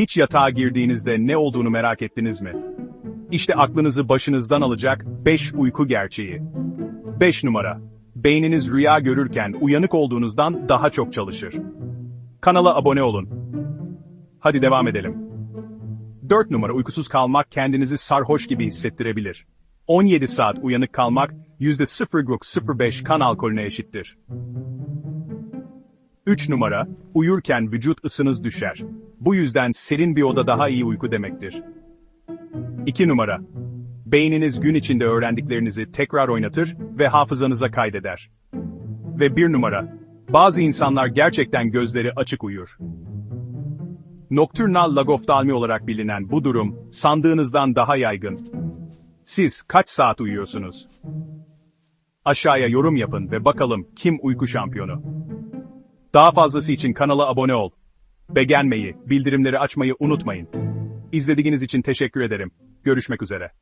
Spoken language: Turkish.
Hiç yatağa girdiğinizde ne olduğunu merak ettiniz mi? İşte aklınızı başınızdan alacak 5 uyku gerçeği. 5 numara. Beyniniz rüya görürken uyanık olduğunuzdan daha çok çalışır. Kanala abone olun. Hadi devam edelim. 4 numara uykusuz kalmak kendinizi sarhoş gibi hissettirebilir. 17 saat uyanık kalmak %0,05 kan alkolüne eşittir. 3 numara, uyurken vücut ısınız düşer. Bu yüzden serin bir oda daha iyi uyku demektir. 2 numara, beyniniz gün içinde öğrendiklerinizi tekrar oynatır ve hafızanıza kaydeder. Ve 1 numara, bazı insanlar gerçekten gözleri açık uyur. Nocturnal lagoftalmi olarak bilinen bu durum, sandığınızdan daha yaygın. Siz kaç saat uyuyorsunuz? Aşağıya yorum yapın ve bakalım kim uyku şampiyonu? Daha fazlası için kanala abone ol. Beğenmeyi, bildirimleri açmayı unutmayın. İzlediğiniz için teşekkür ederim. Görüşmek üzere.